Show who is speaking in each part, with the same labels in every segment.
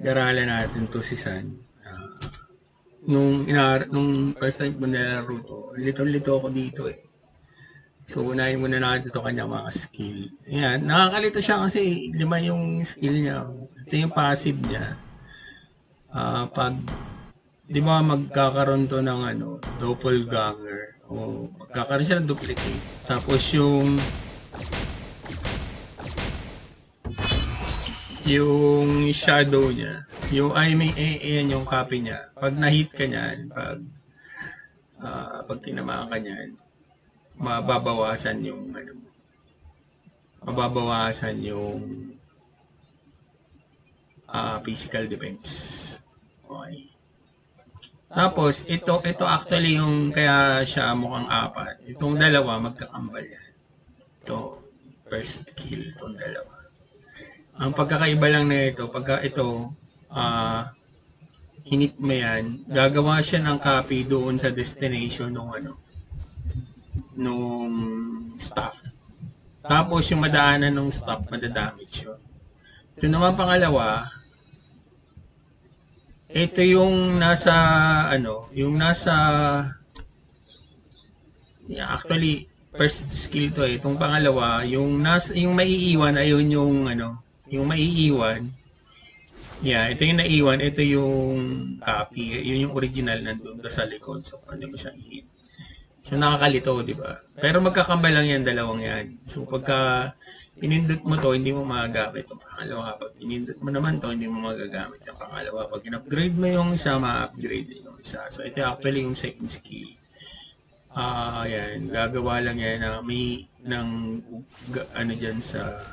Speaker 1: Garalan natin to si San. Ah, nung, ina nung first time ko nilaro to, litong-lito ako dito eh. So, unahin muna natin ito kanyang mga skill. Ayan, nakakalito siya kasi lima yung skill niya. Ito yung passive niya. Ah, pag, di ba magkakaroon to ng ano, doppelganger. O magkakaroon siya ng duplicate. Tapos yung yung shadow niya, yung ay may eh, ayan yung copy niya. Pag na-hit ka niyan, pag ah, pag tinamaan ka niyan, mababawasan yung ano mababawasan yung ah, physical defense. Okay. Tapos ito ito actually yung kaya siya mukhang apat. Itong dalawa magkakambal yan. Ito first kill itong dalawa. Ang pagkakaiba lang na ito, pagka ito ah hinit mo yan, gagawa siya ng copy doon sa destination ng ano nung staff. Tapos yung madaanan ng staff, madadamage yun. Ito naman pangalawa, ito yung nasa, ano, yung nasa, yeah, actually, first skill to eh. Itong pangalawa, yung nasa, yung maiiwan, ayun yung, ano, yung maiiwan, yeah, ito yung naiwan, ito yung copy, yun yung original nandun sa likod. So, pwede mo siyang i-hit. So nakakalito, di ba? Pero magkakambal lang yan, dalawang yan. So pagka pinindot mo to, hindi mo magagamit yung pangalawa. Pag pinindot mo naman to, hindi mo magagamit yung pangalawa. Pag in-upgrade mo yung isa, ma-upgrade yung isa. So ito actually yung second skill. Ah, yan. Gagawa lang yan na may ng ano dyan sa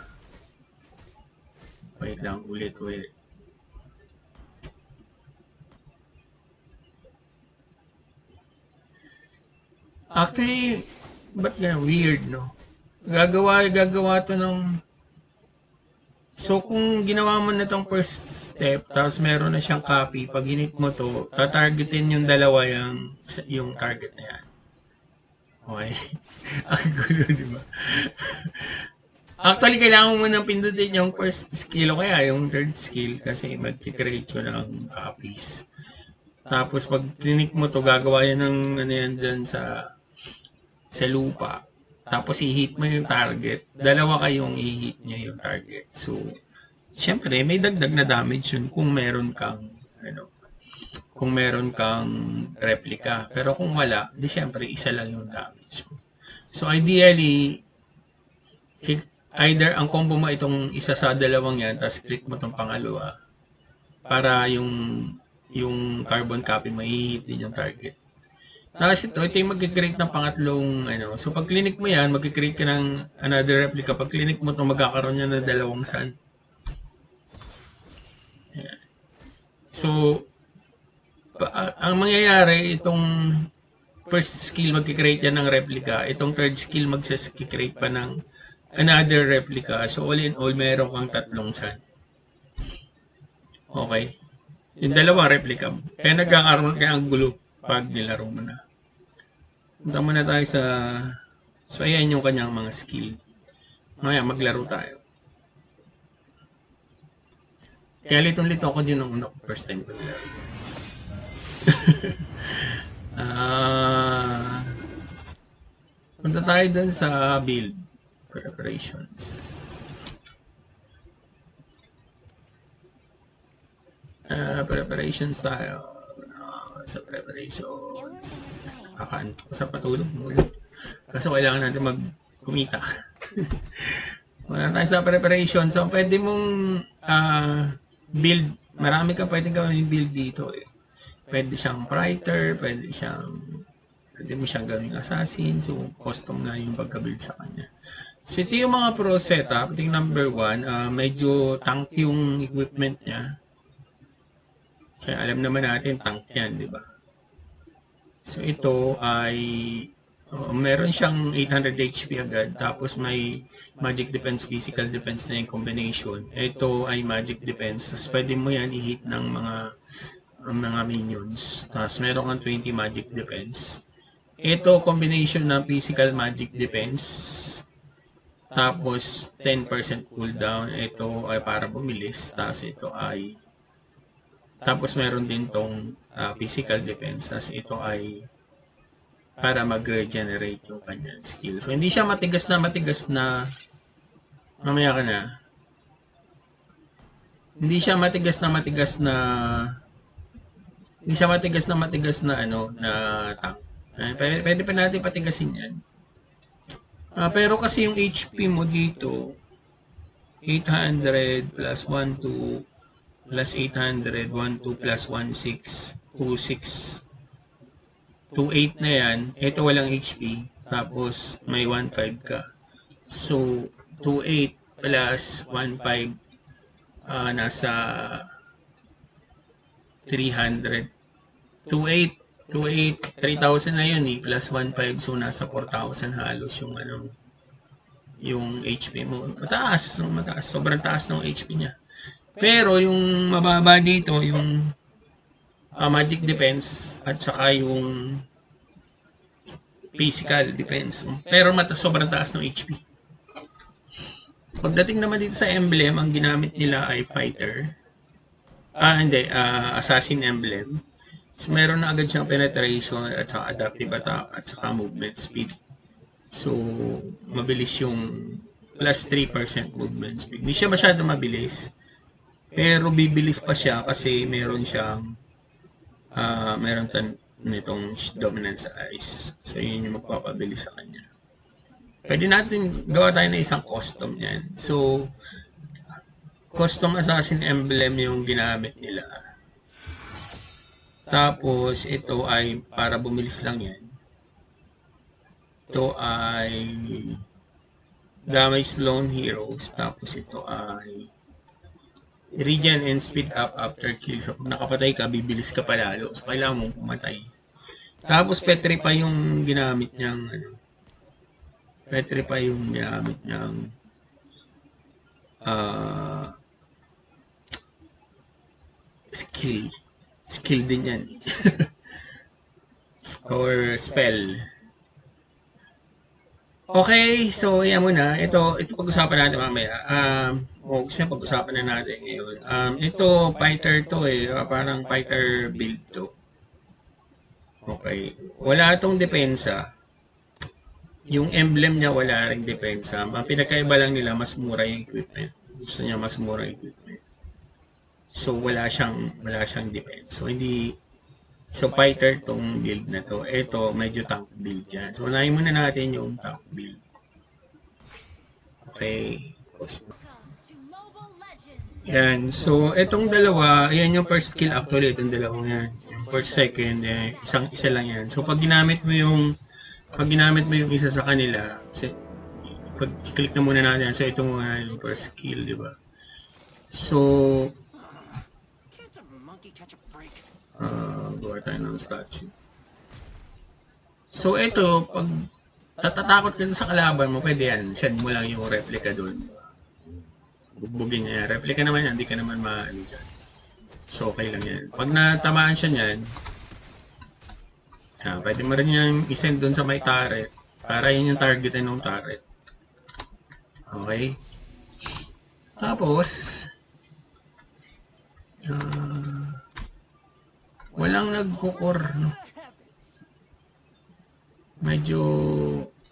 Speaker 1: wait lang, ulit, ulit. Actually, ba't ganyan? Weird, no? Gagawa, gagawa to ng... So, kung ginawa mo na tong first step, tapos meron na siyang copy, pag hinit mo to, tatargetin yung dalawa yung, yung target na yan. Okay? Ang gulo, di ba? Actually, kailangan mo nang pindutin yung first skill o kaya yung third skill kasi mag-create yun ng copies. Tapos, pag clinic mo to, gagawa yan ng ano yan dyan sa sa lupa. Tapos i-hit mo yung target. Dalawa kayong i-hit nyo yung target. So, syempre, may dagdag na damage yun kung meron kang, ano, kung meron kang replica. Pero kung wala, di syempre, isa lang yung damage mo. So, ideally, either ang combo mo itong isa sa dalawang yan, tapos click mo itong pangalawa, para yung yung carbon copy mo, i-hit din yung target. Tapos ito, ito yung mag-create ng pangatlong, ano. So, pag clinic mo yan, mag-create ka ng another replica. Pag clinic mo ito, magkakaroon yan ng dalawang sun. So, ang mangyayari, itong first skill, mag-create yan ng replica. Itong third skill, mag-create pa ng another replica. So, all in all, meron kang tatlong sun. Okay? Yung dalawang replica. Kaya nagkakaroon kaya ang gulo pag nilaro mo na. Punta muna tayo sa... So, ayan yung kanyang mga skill. Mamaya, maglaro tayo. Kaya litong-lito ako din nung first time ko nilaro. Ah... punta tayo dun sa build preparations. Ah, preparations tayo. Ah, sa preparations. Akan sa patulog muna. Kaso kailangan natin mag-kumita. Wala tayo sa preparation. So, pwede mong ah, build. Marami ka pwede gawin build dito eh. Pwede siyang writer, pwede siyang pwede mo siyang gawing assassin. So, custom na yung pagka-build sa kanya. So, ito yung mga pro setup. Ito yung number one. ah, medyo tank yung equipment niya. Kaya alam naman natin, tank yan, di ba? So ito ay oh, meron siyang 800 HP agad tapos may magic defense, physical defense na yung combination. Ito ay magic defense. Tapos pwede mo yan i-hit ng mga ang mga minions. Tapos meron kang 20 magic defense. Ito combination ng physical magic defense. Tapos 10% cooldown. Ito ay para bumilis. Tapos ito ay Tapos meron din tong ah, physical defense. Tapos ito ay para mag-regenerate yung kanyang skill. So, hindi siya matigas na matigas na mamaya ka na. Hindi siya matigas na matigas na hindi siya matigas na matigas na ano na tank. Pwede, pwede pa natin patigasin yan. Ah, pero kasi yung HP mo dito 800 plus 12 plus 800 12 plus 16 26 28 na yan. Ito walang HP. Tapos may 15 ka. So 28 plus 15 ah nasa 300 28 28 3,000 na yun eh. Plus 15 so nasa 4,000 halos yung ano yung HP mo. Mataas mataas. Sobrang taas ng HP niya. Pero yung mababa dito yung ah, magic defense at saka yung physical defense. Pero mata sobrang taas ng HP pagdating naman dito sa emblem ang ginamit nila ay fighter. Ah hindi ah, assassin emblem So, meron na agad siyang penetration at saka adaptive attack at saka movement speed. So, mabilis yung plus 3% movement speed. Hindi siya masyado mabilis. Pero bibilis pa siya kasi meron siyang ah meron tan nitong dominance ice. So, yun yung magpapabilis sa kanya. Pwede natin gawa tayo ng isang custom niyan. So, custom assassin emblem yung ginamit nila. Tapos, ito ay para bumilis lang yan. Ito ay damage lone heroes. Tapos, ito ay regen and speed up after kill. So, pag nakapatay ka, bibilis ka palalo. So, kailangan mong pumatay. Tapos, petri pa yung ginamit niyang ano, petri pa yung ginamit niyang ah skill skill din yan. Or spell. Okay, so yan muna. Ito, ito pag-usapan natin mamaya. Um, o gusto pag-usapan na natin ngayon. Um, ito, fighter to eh. Ah, Parang fighter build to. Okay. Wala itong depensa. Yung emblem niya wala ring depensa. Ang pinagkaiba lang nila, mas mura yung equipment. Gusto niya mas mura yung equipment. So wala siyang wala siyang defense. So hindi so fighter tong build na to. Ito medyo tank build yan. So unahin muna natin yung tank build. Okay. Yan. So itong dalawa, ayan yung first skill actually itong dalawang yan. Yung second, eh, isang isa lang yan. So pag ginamit mo yung pag ginamit mo yung isa sa kanila, kasi pag click na muna natin. So ito muna yung first skill, di ba? So
Speaker 2: Can't a monkey catch a
Speaker 1: Ah, gawa tayo ng statue. So, ito, pag tatatakot ka sa kalaban mo, pwede yan. Send mo lang yung replica doon. Bugbugin niya yan. Replica naman yan, hindi ka naman maano dyan. So, okay lang yan. Pag natamaan siya niyan, ah, pwede mo rin yan isend doon sa may turret para yun yung target ng turret. Okay? Tapos, ah, walang nagkukor, no? Medyo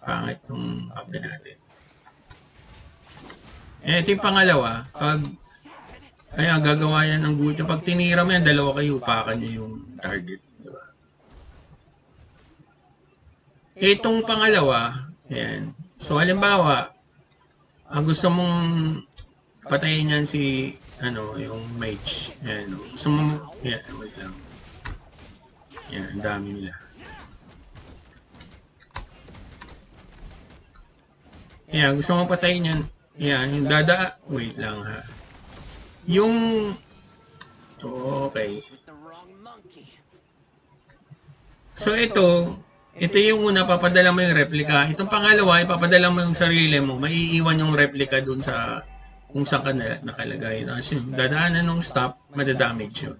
Speaker 1: pangit yung kape natin. Eh, ito yung pangalawa. Pag, kaya gagawa yan ng guto. Pag tinira mo yan, dalawa kayo, upakan nyo yung target. Diba? Itong pangalawa, ayan. So, halimbawa, ang gusto mong patayin yan si, ano, yung mage. Ayan, gusto mo, yan, wait lang. Yan, ang dami nila. Yan, gusto mo patayin yan. Yan, yung dada, wait lang ha. Yung, okay. So ito, ito yung una, papadala mo yung replica. Itong pangalawa, ipapadala mo yung sarili mo. Maiiwan yung replica dun sa kung saan ka na, nakalagay. Tapos yun, dadaanan ng stop, madadamage yun.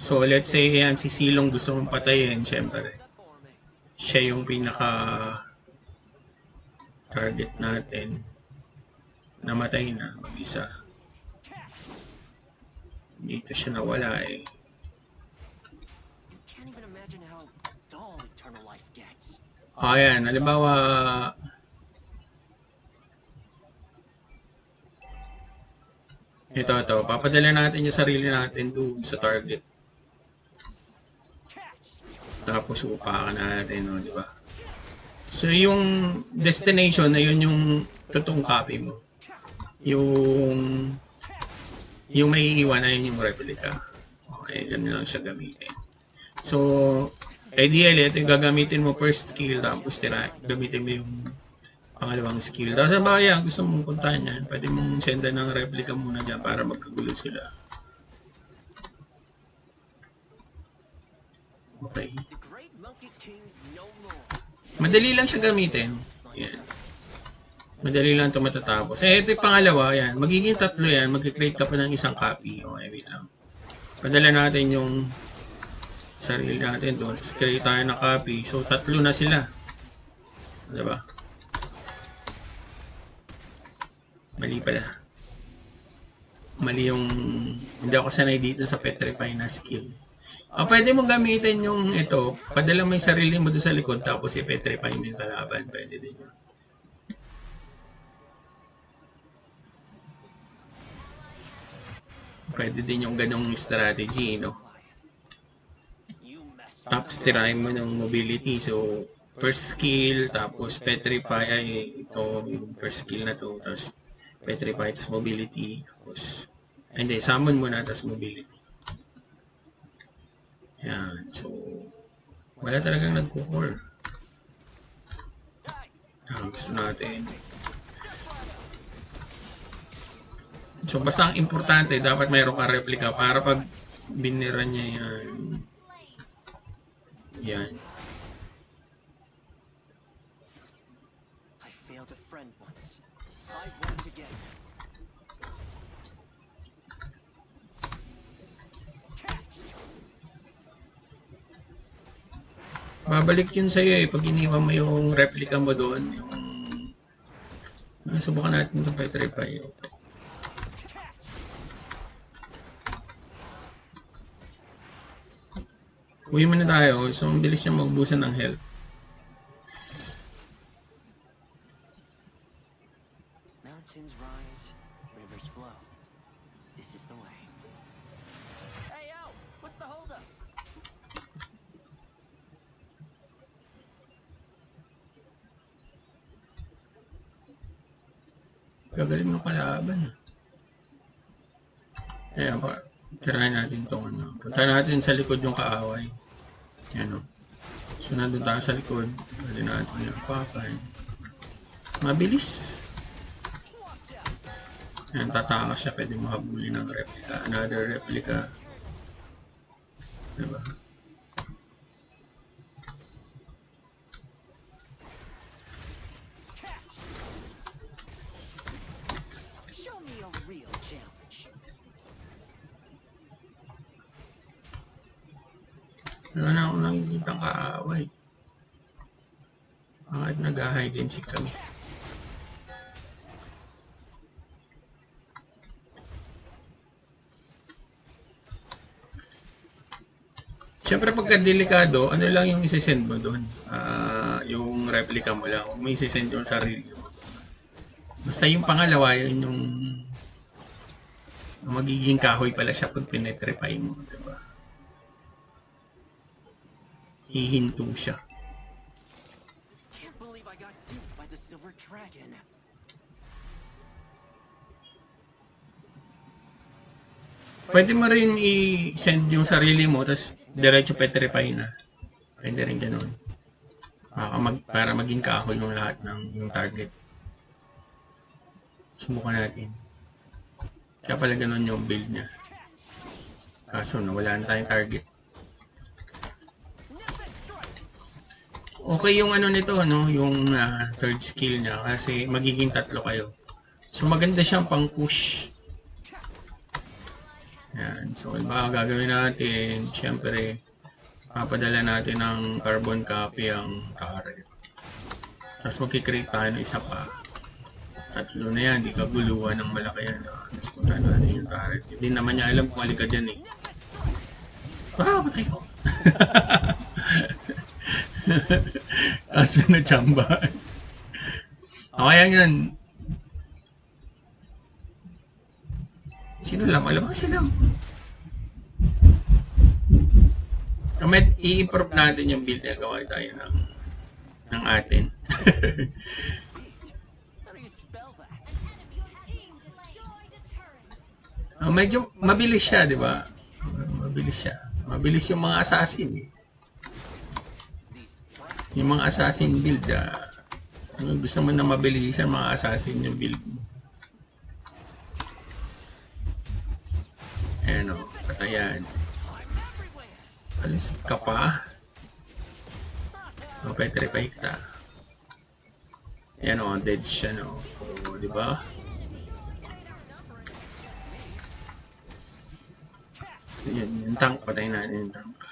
Speaker 1: So let's say, yan, si Silong gusto mong patayin, syempre. Siya yung pinaka target natin. Namatay na, mag-isa. Dito siya nawala eh. Ayan. Halimbawa, ito, ito. Papadala natin yung sarili natin doon sa target. Tapos upakan natin, no, di ba? So, yung destination na yun yung totoong copy mo. Yung yung may iiwan na yun yung replica. Okay, ganun lang siya gamitin. So, ideally, ito yung gagamitin mo first skill, tapos tira, gamitin mo yung pangalawang skill. Tapos ba yan, gusto mong puntahan yan, pwede mong sendan ng replica muna dyan para magkagulo sila. Okay. Madali lang siya gamitin. Yan. Madali lang ito matatapos. Eh, ito yung pangalawa, yan. Magiging tatlo yan. Mag-create ka pa ng isang copy. Okay, wait lang. Padala natin yung sarili natin doon. Tapos create tayo ng copy. So, tatlo na sila. Diba? Mali pala. Mali yung... Hindi ako sanay dito sa Petrify na skill. Ah, pwede mo gamitin yung ito. Padala mo yung sarili mo doon sa likod tapos i-petrify mo yung kalaban. Pwede din yun. Pwede din yung ganong strategy, no? Tapos tirahin mo ng mobility. So, first skill, tapos petrify, ay ito, yung first skill na to, tapos petrify, tapos mobility, tapos, hindi, summon muna, tapos mobility. Yan, so, wala talagang nagko-core. Yan, gusto natin. So, basta ang importante, dapat mayroon kang replica para pag binira niya yan, yan, Babalik yun sa'yo eh, pag iniwan mo yung replica mo doon, yung... Ah, Subukan natin itong petrify. Okay. Uwi muna tayo, so ang bilis niya magbusan ng health. Gagaling ng kalaban. ah. Ayan pa, tirahin natin itong ano. Punta natin sa likod yung kaaway. Yan o. So nandun tayo sa likod. Pwede natin yung papan. Mabilis. Yan, tatakas siya. Pwede mahabuli ng replica. Another replica. Diba? Wala na akong nakikita kaaway. Bakit nag-hide and seek kami? Siyempre pagka delikado, ano lang yung isisend mo doon? Ah, yung replica mo lang. Huwag mo isisend yung sarili mo. Basta yung pangalawa, yun yung magiging kahoy pala siya pag pinetrify mo. Diba?
Speaker 2: Silver dragon.
Speaker 1: Pwede mo rin i-send yung sarili mo, tapos diretso petrify na. Pwede rin ganun. Baka mag, para maging kahoy yung lahat ng yung target. Subukan natin. Kaya pala ganun yung build niya. Kaso nawala na tayong target. Okay yung ano nito, no? Yung ah, third skill niya kasi magiging tatlo kayo. So maganda siyang pang push. Yan. So, ba ang gagawin natin? Siyempre, papadala natin ng carbon copy ang turret. Tapos magkikreate tayo ng isa pa. Tatlo na yan, di ka guluhan ng malaki yan. ah. Tapos punta natin yung turret. Hindi naman niya alam kung alika dyan eh. Ah, patay ko. Kaso na chamba. Okay yan yan. Sino lang? Alam mo sila. Kamit, i-improve natin yung build na gawa tayo ng, ng atin. Ah, medyo mabilis siya, di ba? Mabilis siya. Mabilis yung mga assassin. eh. Yung mga assassin build, ah, gusto mo na mabilisan mga assassin yung build mo. Ayan o, patayan. Alis ka pa. O, petrify ka. Ayan o, dead siya no. O, di ba? Yan, yung tank, patayin natin yung tank.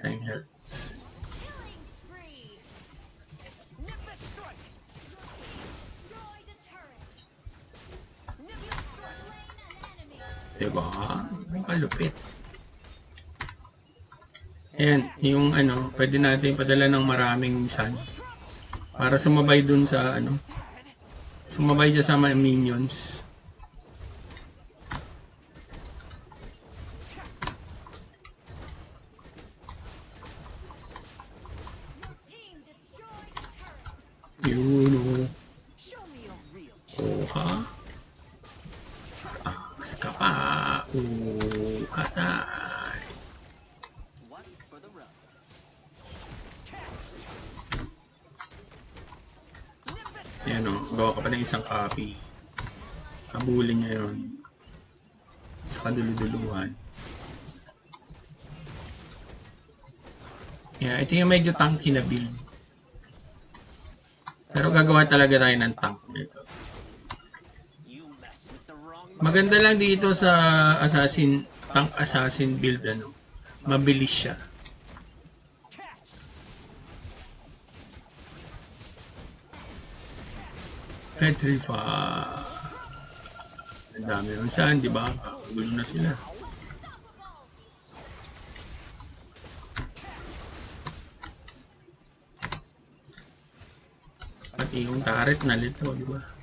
Speaker 3: Slain an enemy.
Speaker 1: Diba? Kalupit. Ayan, yung ano, pwede natin padala ng maraming sun. Para sumabay dun sa ano, sumabay siya sa mga minions. Oo, atay. Ayan o, gawa ka pa ng isang copy. Habulin niya yun. Sa kaduluduluhan. Yeah, ito yung medyo tanky na build. Pero gagawa talaga tayo ng tank nito. Maganda lang dito sa assassin, tank assassin build ano. Mabilis siya.
Speaker 2: catch.
Speaker 1: Petrify. Ang dami ng saan, di ba? Gulo na sila. Pati yung turret na lito, di ba?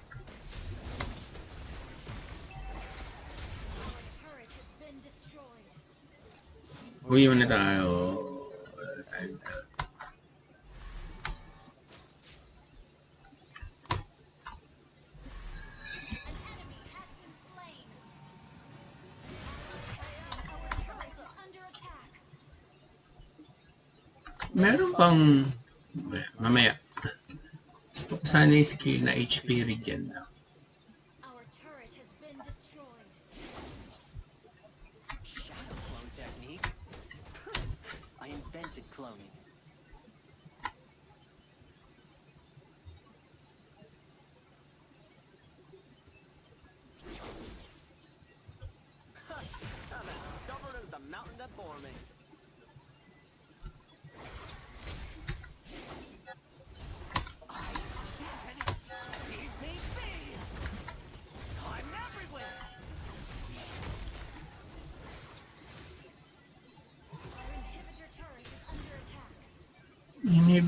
Speaker 3: Is under attack.
Speaker 1: Meron pang... Mamaya. Gusto ko sana yung skill na HP regen na.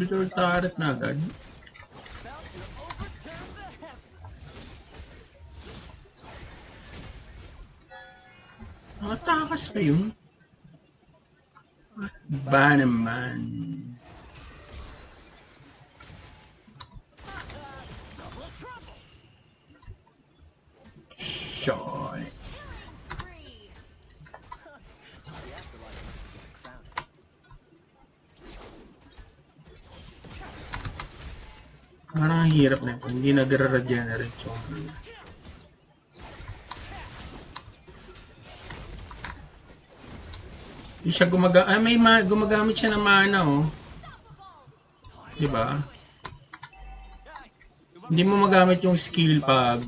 Speaker 3: Turret
Speaker 1: na agad. Nakatakas pa yun. Ba naman. Hirap na ito. Hindi nagre-regenerate yung Hindi siya gumaga ah, may ma gumagamit siya ng mana oh. 'Di ba? Hindi mo magamit yung skill pag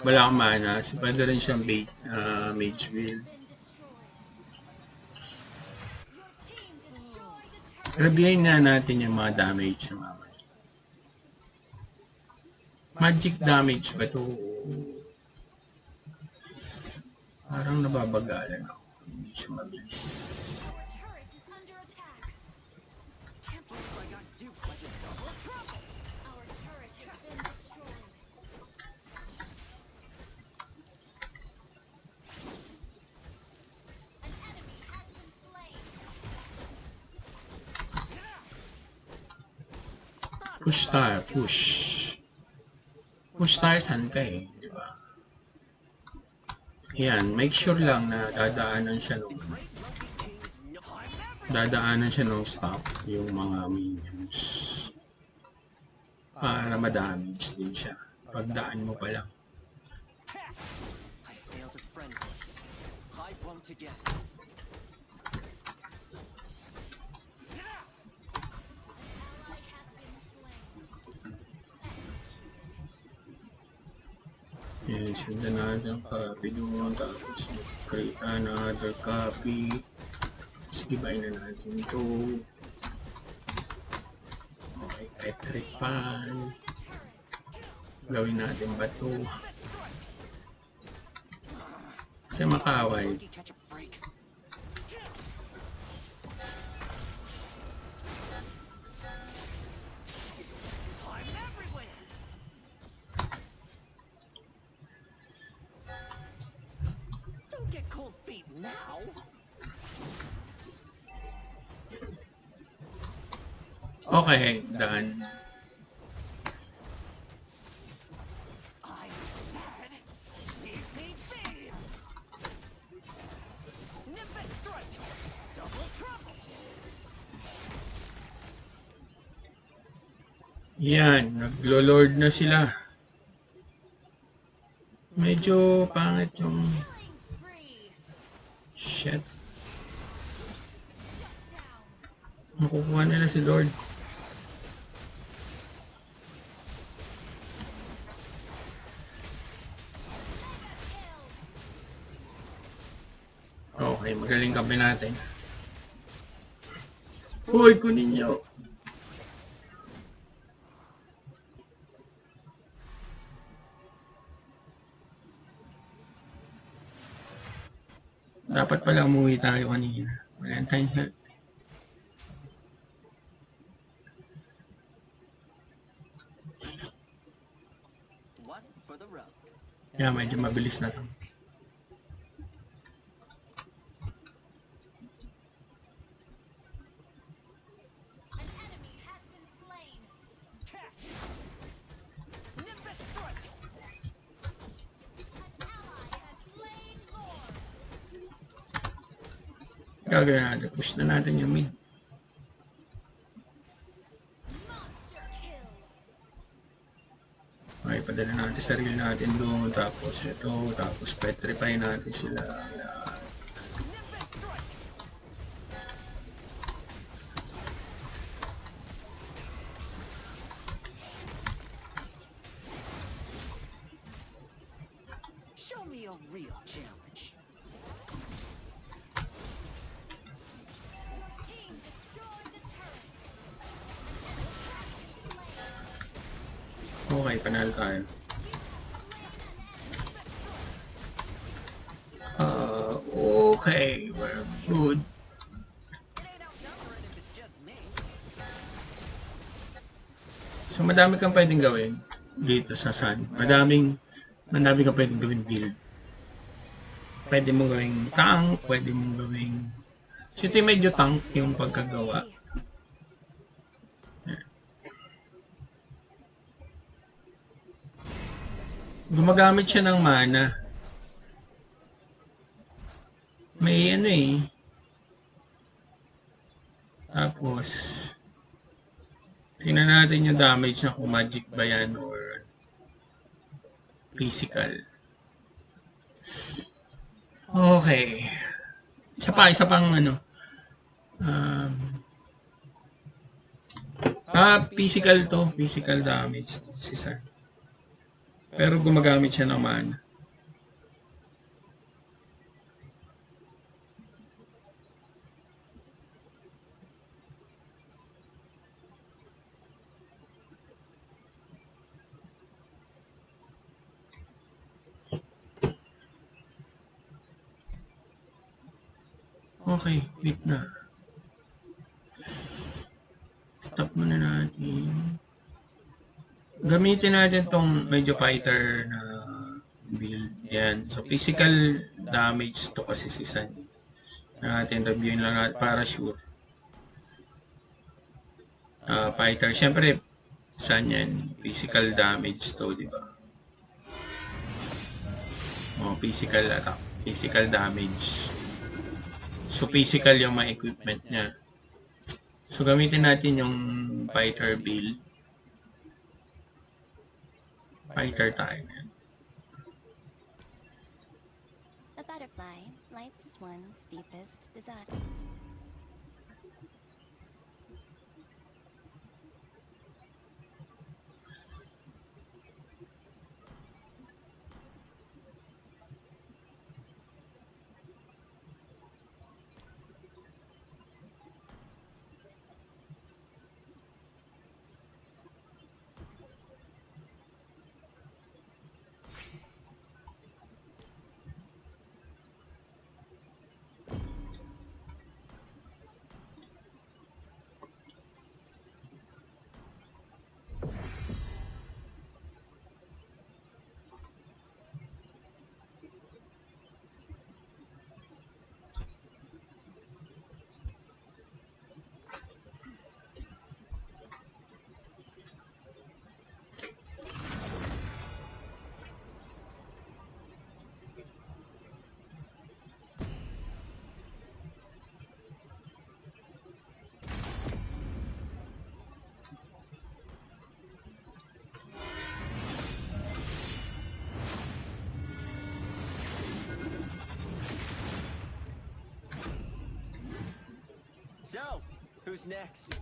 Speaker 1: wala kang mana. So, pwede rin siyang bait, ah, mage
Speaker 3: turret.
Speaker 1: Reviewin na natin yung mga damage sa mamaya. Magic damage ba to? Parang nababagalan ako. Hindi siya mabilis. Push tayo, push. Push tayo saan ka eh, di ba? Yan, make sure lang na dadaanan siya nung dadaanan siya nung stop yung mga minions para ma-damage din siya pagdaan mo pa lang.
Speaker 2: I failed a friend. I won't again.
Speaker 1: Natin ang copy doon, tapos create another copy. Tapos ibayin na natin ito. Okay.
Speaker 3: The turret.
Speaker 1: Gawin natin ba ito? Kasi makaway.
Speaker 2: Double trouble.
Speaker 1: Yan, naglo-lord na sila. Medyo pangit yung shit. Makukuha nila si Lord.
Speaker 3: Kill.
Speaker 1: Magaling kami natin. Hoy, kunin nyo. Dapat pala umuwi tayo kanina. Wala tayong health. Kaya medyo mabilis na to. Gagawin natin. Push na natin yung mid. Okay, padala natin sarili natin doon. Tapos ito. Tapos petrify natin sila. So, madami kang pwedeng gawin dito sa Sun. Madaming, madami kang pwedeng gawin build. Pwede mong gawing tank, pwede mong gawing... So, ito yung medyo tank yung pagkagawa. Gumagamit siya ng mana. May ano eh. Tapos, tingnan natin yung damage niya kung magic ba yan or physical. Okay. Isa pa, isa pang ano. Um, ah, physical to. Physical damage to si San. Pero gumagamit siya ng mana. Okay, wait na. Stop muna natin. Gamitin natin tong medyo fighter na build. Yan. So, physical damage to kasi si. Na natin reviewin lang natin para sure. Ah, fighter. Siyempre, saan yan? Physical damage to, di ba? Oh, physical attack. Physical damage. So, physical yung mga equipment niya. So, gamitin natin yung fighter build. Fighter tayo.
Speaker 4: A butterfly lights one's deepest desire.
Speaker 2: So, who's next?